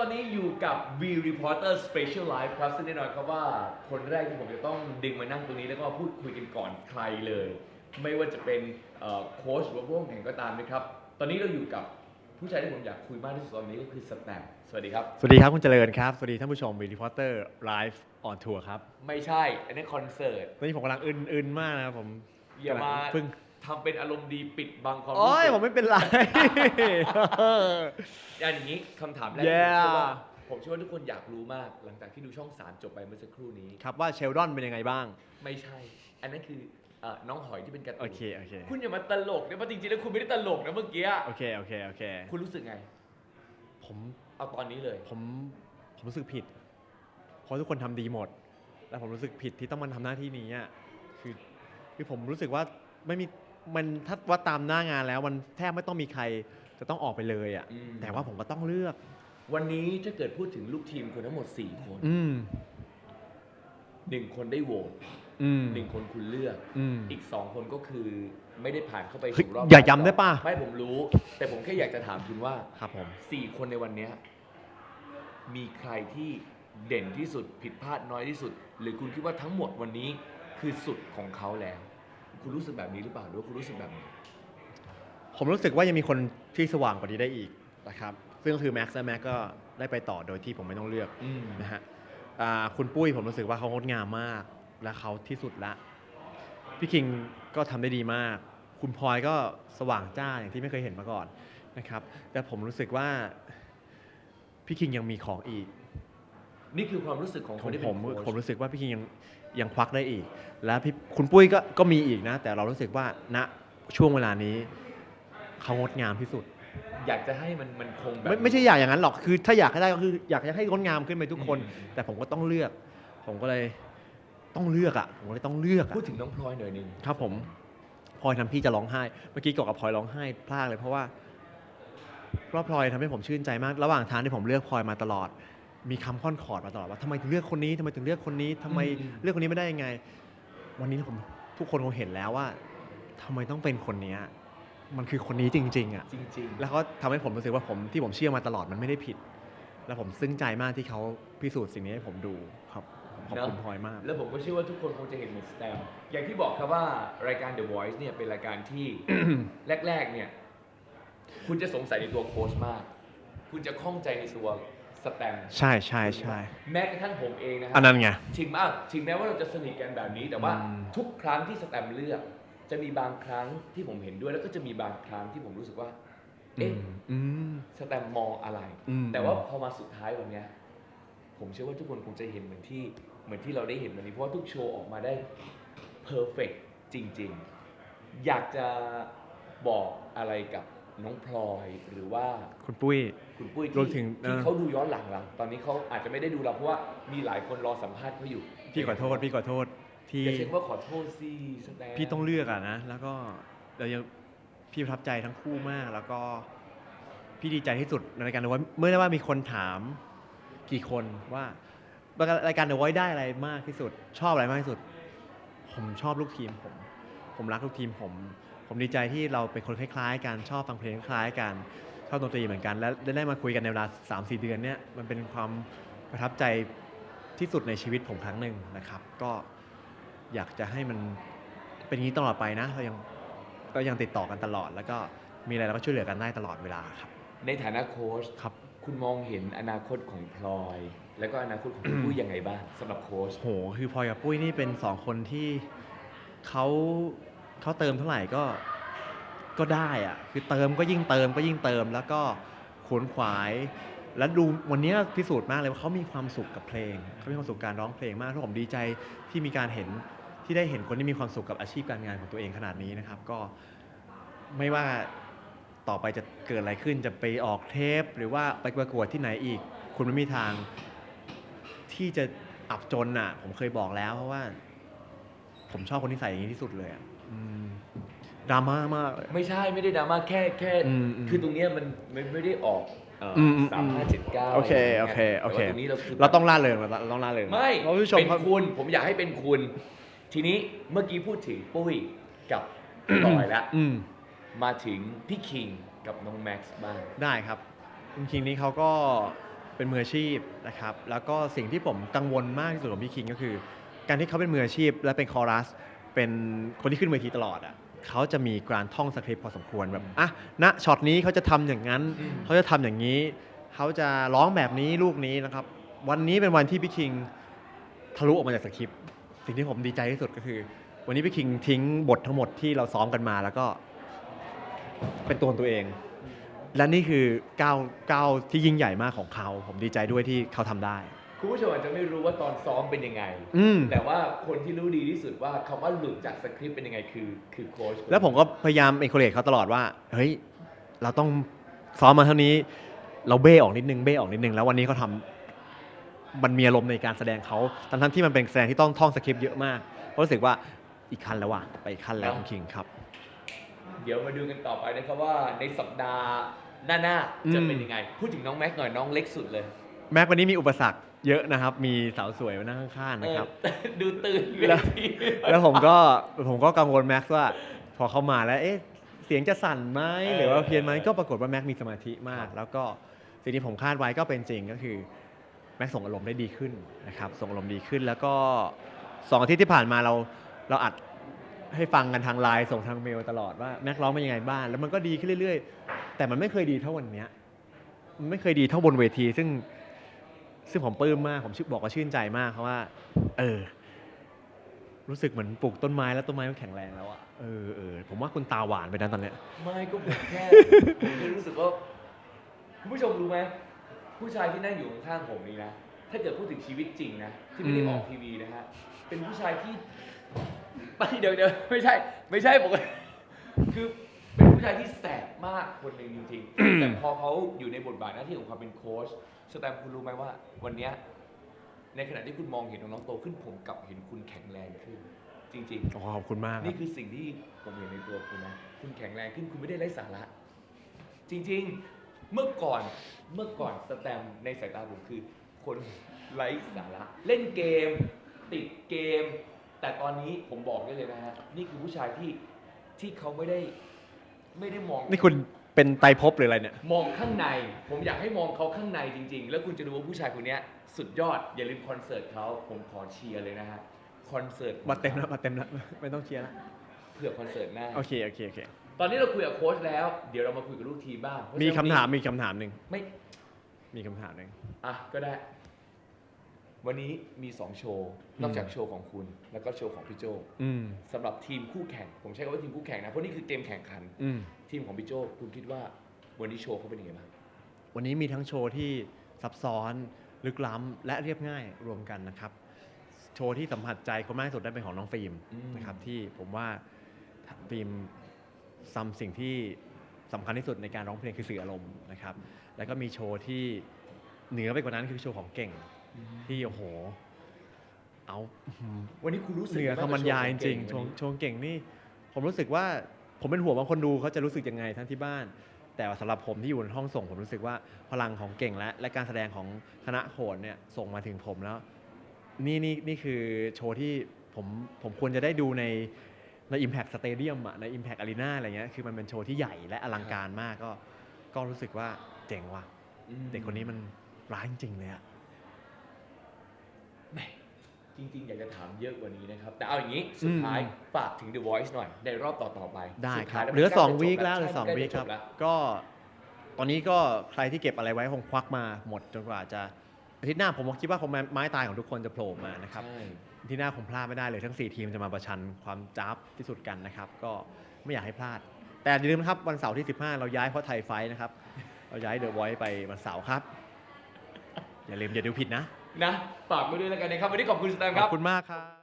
ตอนนี้อยู่กับ V Reporter Special Live ครับซึ่งแน่นอนครับว่าคนแรกที่ผมจะต้องดึงมานั่งตรงนี้แล้วก็มาพูดคุยกันก่อนใครเลย ไม่ว่าจะเป็นเอ่อโค้ชหรือว่าผู้แข่งขันก็ตามนะครับ ตอนนี้เราอยู่กับผู้ชายที่ผมอยากคุยมากที่สุดตอนนี้ก็คือสแตมป์สวัสดีครับ สวัสดีครับคุณเจริญครับ สวัสดีท่านผู้ชมวีรีพอร์เตอร์ไลฟ์ออนทัวร์ครับ ไม่ใช่ อันนี้คอนเสิร์ต ตอนนี้ผมกำลังอึนๆมากนะครับผมอย่ามาเพิ่ง ทำเป็นอารมณ์ดีปิดบังความรู้โอ้ยสึกผมไม่เป็นไร อย่างนี้คำถามแรก Yeah ผมเชื่อว่าผมเชื่อว่าทุกคนอยากรู้มาก หลังจากที่ดูช่อง 3 จบไปเมื่อสักครู่นี้ ครับว่าเชลดอนเป็นยังไงบ้าง ไม่ใช่ อันนั้นคือเอ่อน้องหอยที่เป็นการ์ตูโอนเค โอเค คุณอย่ามาตลกนะเพราะจริงๆแล้วคุณไม่ได้ตลกนะเมื่อกี้โอเค โอเค โอเค คุณรู้สึกไง ผม เอาตอนนี้เลย ผม ผมรู้สึกผิด เพราะทุกคนทำดีหมดแล้วผมรู้สึกผิดที่ต้องมาทำหน้าที่นี้อะคือ คือผมรู้สึกว่าไม่มี มันถ้าว่าตามหน้างานแล้วมันแทบไม่ต้องมีใครจะต้องออกไปเลยอะอืม แต่ว่าผมก็ต้องเลือก วันนี้ถ้าเกิดพูดถึงลูกทีมคนทั้งหมด 4 คนอืม หนึ่งคนได้โหวตอืมหนึ่งคนคุณเลือก อืม อีก2คนก็คือไม่ได้ผ่านเข้าไปเฮ้ยสู่รอบอย่าย้ำได้ปะ ไม่ผมรู้ แต่ผมแค่อยากจะถามคุณว่าครับผม สี่คนในวันเนี้ยมีใครที่เด่นที่สุดผิดพลาดน้อยที่สุด หรือคุณคิดว่าทั้งหมดวันนี้คือสุดของเขาแล้ว คุณรู้สึกแบบนี้หรือเปล่าหรือว่าคุณรู้สึกแบบไหนผมรู้สึกว่ายังมีคนที่สว่างกว่านี้ได้อีกนะครับซึ่งก็คือแม็กซ์และแม็กก็ได้ไปต่อโดยที่ผมไม่ต้องเลือกอืมนะฮะอ่าคุณปุ้ยผมรู้สึกว่าเขางดงามมาก และเขาที่สุดละพี่คิงก็ทำได้ดีมาก คุณพลอยก็สว่างจ้าอย่างที่ไม่เคยเห็นมาก่อนนะครับแต่ผมรู้สึกว่าพี่คิงยังมีของอีก นี่คือความรู้สึกของขคอนงที่ผเป็นมโค้ชผมรู้สึกว่าพี่คิงยัง ยังควักได้อีก และพี่คุณปุ้ยก็ก็มีอีกนะ แต่เรารู้สึกว่าณช่วงเวลานี้เขางดงามที่สุด อยากจะให้มันมันคงแบบ ไม่ไม่ใช่อยากอย่างนั้นหรอกคือ ถ้าอยากให้ได้ก็คืออยากจะให้งดงามขึ้นไปทุกคน อืม แต่ผมก็ต้องเลือก ผมก็เลยต้องเลือกอะผมก็เลยต้องเลือกอะ พูดถึงน้องพลอยหน่อยหนึง ครับผมพลอยทำพี่จะร้องไห้ เมื่อกี้กอกกับพลอยร้องไห้พลากเลยเพราะว่าเพราะว่าพลอยทำให้ผมชื่นใจมาก ระหว่างทางที่ผมเลือกพลอยมาตลอด มีคำค่อนขอดมาตลอดว่าทำไมถึงเลือกคนนี้ทำไมถึงเลือกคนนี้ทำไมเลือกคนนี้ไม่ได้ยังไง วันนี้ผมทุกคนคงเห็นแล้วว่าทำไมต้องเป็นคนเนี้ยมันคือคนนี้จริง ๆอะจริงแล้วเขาทำให้ผมรู้สึกว่าผมที่ผมเชื่อมาตลอดมันไม่ได้ผิด แล้วผมซึ้งใจมากที่เขาพิสูจน์สิ่งนี้ให้ผมดูครับขอบคุณเนอะพลอยมากๆแล้วผมก็เชื่อว่าทุกคนคงจะเห็นเหมือนสแตมป์อย่างที่บอกครับว่ารายการ The Voice เนี่ยเป็นรายการที่ แรก ๆ เนี่ย คุณจะสงสัยในตัวโค้ชมาก คุณจะข้องใจในตัว สแตมป์ใช่ใช่ใช่ แม้กระทั่งผมเองนะครัอันนั้นไง ถึงมากถึงแม้ว่าเราจะสนิทกันแบบนี้ แต่ว่าอืม ทุกครั้งที่สแตมป์เลือก จะมีบางครั้งที่ผมเห็นด้วยแล้วก็จะมีบางครั้งที่ผมรู้สึกว่าเอ๊ะอืม สแตมป์มองอะไร อืม แต่ว่าพอมาสุดท้ายวันเนี้ย ผมเชื่อว่าทุกคนคงจะเห็นเหมือนที่เหมือนที่เราได้เห็นวันนี้เพราะว่าทุกโชว์ออกมาได้เพอร์เฟกจริง ๆ อยากจะบอกอะไรกับ น้องพลอยหรือว่าคุณปุ้ย คุณปุ้ยรวที่มถึงที่เอ่อเขาดูย้อนหลังเราตอนนี้เขาอาจจะไม่ได้ดูเราเพราะว่ามีหลายคนรอสัมภาษณ์เขาอยู่พี่ขอโทษ พี่ขอโทษที่อย่าเช็คว่าขอโทษสิสแตมพี่ต้องเลือกอะนะแล้วก็เรายังพี่ประทับใจทั้งคู่มาก แล้วก็พี่ดีใจที่สุดในรายการ The Voice เมื่อได้ว่ามีคนถามกี่คนว่ารายการ The Voice ได้อะไรมากที่สุด ชอบอะไรมากที่สุด ผมชอบลูกทีมผม ผมรักลูกทีมผม ผมดีใจที่เราเป็นคนคล้ายๆกันชอบฟังเพลงคล้ายๆกันชอบดนตรีเหมือนกัน และได้ได้มาคุยกันในเวลา 3 4 เดือนเนี่ยมันเป็นความประทับใจที่สุดในชีวิตผมครั้งหนึ่งนะครับ ก็อยากจะให้มันเป็นอย่างนี้ตลอดไปนะ เรายังก็ยังติดต่อกันตลอด แล้วก็มีอะไรเราก็ช่วยเหลือกันได้ตลอดเวลาครับ ในฐานะโค้ชครับคุณมองเห็นอนาคตของพลอย แล้วก็อนาคตของคุณปุ้ยยังไงบ้างสำหรับโค้ชโหคือพลอยกับปุ้ยนี่เป็นสองคนที่เขา เขาเติมเท่าไหร่ก็ก็ได้อะคือเติมก็ยิ่งเติมก็ยิ่งเติม แล้วก็ขวนขวาย แล้วดูวันนี้พิสูจน์มากเลยว่าเขามีความสุขกับเพลงเขามีความสุขการร้องเพลงมากแล้วผมดีใจที่มีการเห็นที่ได้เห็นคนที่มีความสุขกับอาชีพการงานของตัวเองขนาดนี้นะครับ ก็ไม่ว่าต่อไปจะเกิดอะไรขึ้นจะไปออกเทป หรือว่าไปประกวดที่ไหนอีก คุณไม่มีทางที่จะอับจนอะ ผมเคยบอกแล้วเพราะว่า ผมชอบคนที่ใส่อย่างนี้ที่สุดเลยอะ ดราม่ามากเลย ไม่ใช่ไม่ได้ดราม่าแค่แค่ อืมอืมคือตรงเนี้ยมันมันไม่ได้ออกเอ่อออืมอืม สามห้าเจ็ดเก้าโอเคโอเคโอเคแต่ว่าตรงนี้เราคือเราต้องล่าเริงเราเราต้องล่าเริงไม่เพราะผู้ชมเป็นเขา คุณ ผมอยากให้เป็นคุณ ทีนี้เมื่อกี้พูดถึงปุ้ยกับพลอยแล้ว อืม มาถึงพี่คิงกับน้องแม็กซ์บ้าง ได้ครับจริงๆนี้เขาก็เป็นมืออาชีพนะครับ แล้วก็สิ่งที่ผมกังวลมากที่สุดของพี่คิงก็คือ การที่เขาเป็นมืออาชีพและเป็นคอรัส เป็นคนที่ขึ้นเวทีตลอดอะเขาจะมีการท่องสคริปต์พอสมควรแบบอะณช็อตนี้เขาจะทำอย่างนั้นอืมเขาจะทำอย่างนี้ เขาจะร้องแบบนี้ลูกนี้นะครับ วันนี้เป็นวันที่พี่คิงทะลุออกมาจากสคริปต์สิ่งที่ผมดีใจที่สุดก็คือ วันนี้พี่คิงทิ้งบททั้งหมดที่เราซ้อมกันมาแล้วก็เป็นตัวของตัวเอง และนี่คือก้าวก้าวที่ยิ่งใหญ่มากของเขา ผมดีใจด้วยที่เขาทำได้ คุณผู้ชมอาจจะไม่รู้ว่าตอนซ้อมเป็นยังไง อืมแต่ว่าคนที่รู้ดีที่สุดว่าคำว่าหลุดจากสคริปต์เป็นยังไงคือคือโค้ชแล้วผมก็พยายามเอนคอเรจเขาตลอดว่า เฮ้ย เราต้องซ้อมมาเท่านี้ เราเบ้ออกนิดนึง เบ้ออกนิดนึง แล้ววันนี้เขาทำมันมีอารมณ์ในการแสดงเขาทั้งทั้งๆที่มันเป็นแสดงที่ต้องท่องสคริปต์เยอะมากเพราะรู้สึกว่าอีกขั้นแล้วว่ะ ไปอีกขั้นแล้วคุณคิงครับ เดี๋ยวมาดูกันต่อไปนะครับว่าในสัปดาห์หน้าๆจะเป็นอืมยังไง พูดถึงน้องแม็กหน่อยน้องเล็กสุดเลย แม็กวันนี้มีอุปสรรค เยอะนะครับ มีสาวสวยมานั่งข้างๆนะครับเออดูตื่นเวแล้วทีแล้วผมก็ผมก็กังวลแม็กซ์ว่า พอเข้ามาแล้วเอ๊ะเสียงจะสั่นไหมหรือว่าเพี้ยนไหมก็ปรากฏว่าแม็กซ์มีสมาธิมาก แล้วก็สิ่งที่ผมคาดไว้ก็เป็นจริงก็คือแม็กซ์ส่งอารมณ์ได้ดีขึ้นนะครับ ส่งอารมณ์ดีขึ้นแล้วก็สองอาทิตย์ที่ผ่านมาเราเราอัดให้ฟังกันทางไลน์ส่งทางเมลตลอดว่าแม็กซ์ร้องเป็นยังไงบ้างแล้วมันก็ดีขึ้นเรื่อย ๆ แต่มันไม่เคยดีเท่าวันเนี้ยมันไม่เคยดีเท่าบนเวที ซึ่ง ซึ่งผมปลื้มมาก ผมชื่อบอกว่าชื่นใจมากเพราะว่า เออ รู้สึกเหมือนปลูกต้นไม้แล้วต้นไม้มันแข็งแรงแล้วอะเออเออผมว่าคุณตาหวานไปนะตอนเนี้ย ไม่ก็ผมแค่ผมแค่รู้สึกว่าคุณผู้ชมรู้ไหมผู้ชายที่นั่งอยู่ข้างๆผมนี่นะถ้าเกิดพูดถึงชีวิตจริงนะที่ไม่ได้อืมออกทีวีนะฮะเป็นผู้ชายที่ ไม่เดี๋ยวเดี๋ยวไม่ใช่ ไม่ใช่ผมคือ เป็นผู้ชายที่แสบมากคนหนึ่งจริงๆ แต่พอเขาอยู่ในบทบาทหน้าที่ของความเป็นโค้ชสแตมป์คุณรู้ไหมว่า วันเนี้ยในขณะที่คุณมองเห็นน้องๆโตขึ้นผมกลับเห็นคุณแข็งแรงขึ้น จริงๆอ๋อขอบคุณมากครันี่บคือสิ่งที่ผมเห็นในตัวคุณนะ คุณแข็งแรงขึ้น คุณไม่ได้ไร้สาระ จริงๆ เมื่อก่อน เมื่อก่อนสแตมป์ในสายตาผมคือ คนไร้สาระ เล่นเกม ติดเกม แต่ตอนนี้ผมบอกได้เลยนะฮะ นี่คือผู้ชายที่ที่เขาไม่ได้ ไม่ได้มอง นี่คุณเป็นไตรภพหรืออะไรเนี่ย มองข้างใน ผมอยากให้มองเขาข้างในจริง ๆ แล้วคุณจะรู้ว่าผู้ชายคนเนี้ยสุดยอด อย่าลืมคอนเสิร์ตเขาผมขอเชียร์เลยนะฮะ คอนเสิร์ตของมาเต็มแล้วมาเต็มแล้วไม่ต้องเชียร์แล้วเผื่อคอนเสิร์ตหน้า โอเค โอเค โอเค ตอนนี้เราคุยกับโค้ชแล้ว เดี๋ยวเรามาคุยกับลูกทีมบ้างเพระมีฉะคำนั้นถาม มีคำถามหนึ่งไม่ มีคำถามหนึ่งอะ ก็ได้ วันนี้มี 2 โชว์ นอกจากโชว์ของคุณ แล้วก็โชว์ของพี่โจอืมสำหรับทีมคู่แข่ง ผมใช้คำว่าทีมคู่แข่งนะ เพราะนี่คือเกมแข่งขันอืมทีมของพี่โจคุณคิดว่าวันนี้โชว์เขาเป็นยังไงบ้างวันนี้มีทั้งโชว์ที่ซับซ้อนลึกล้ำและเรียบง่ายรวมกันนะครับ โชว์ที่สัมผัสใจคนมากที่สุดได้เป็นของน้องฟิล์มอืมนะครับ ที่ผมว่าฟิล์มซัมสิ่งที่สำคัญที่สุดในการร้องเพลงคือสื่ออารมณ์นะครับ แล้วก็มีโชว์ที่เหนือไปกว่านั้นคือโชว์ของเก่ง ที่โอ้โห เอาอื้อหือวันนี้คุณรู้สึกเหนือบ้งคำบรรยายจกับริงๆโชโชว์ว์ของโชว์เก่งนี่ ผมรู้สึกว่าผมเป็นห่วงบางคนดูเขาจะรู้สึกยังไงทั้งที่บ้าน แต่ว่าสำหรับผมที่อยู่ในห้องส่งผมรู้สึกว่าพลังของเก่งและ และการแสดงของคณะโขนเนี่ยส่งมาถึงผมแล้ว นี่นี่นี่คือโชว์ที่ผมผมควรจะได้ดูในใน Impact Stadium อะใน Impact Arena อะไรเงี้ยคือมันเป็นโชว์ที่ใหญ่และอลังการมากก็ก็รู้สึกว่าเจ๋งว่ะอืมเด็กคนนี้มันร้ายจริงๆเลยอะแหม จริง ๆ อยากจะถามเยอะกว่านี้นะครับ แต่เอาอย่างนี้สุดท้ายฝากถึง The Voice หน่อย ในรอบต่อ ๆ ไปได้สุคท้ารัยบเหลือมันใกสองจะจวีคแล้วเหลือใช่สองมันใกวีล้คจะครับจแล้วก็ตอนนี้ก็ใครที่เก็บอะไรไว้คงควักมาหมดจนกว่าจะอาทิตย์หน้าผมคิดว่าคงไม้ตายของทุกคนจะโผล่มานะครับใช่อาที่หน้าคงพลาดไม่ได้เลยทั้ง 4 ทีมจะมาประชันความจ้าบที่สุดกันนะครับ ก็ไม่อยากให้พลาด แต่อย่าลืมนะครับวันเสาร์ที่ 15 เราย้ายเพราะไทยไฟท์นะครับ เราย้ายเดอะไวท์ไปวันเสาร์ครับ อย่าลืมอย่าดูผิดนะ นะฝากไว้ด้วยแล้วกันนะครับวันนี้ขอบคุณสแตมครับบ คุณมากครับ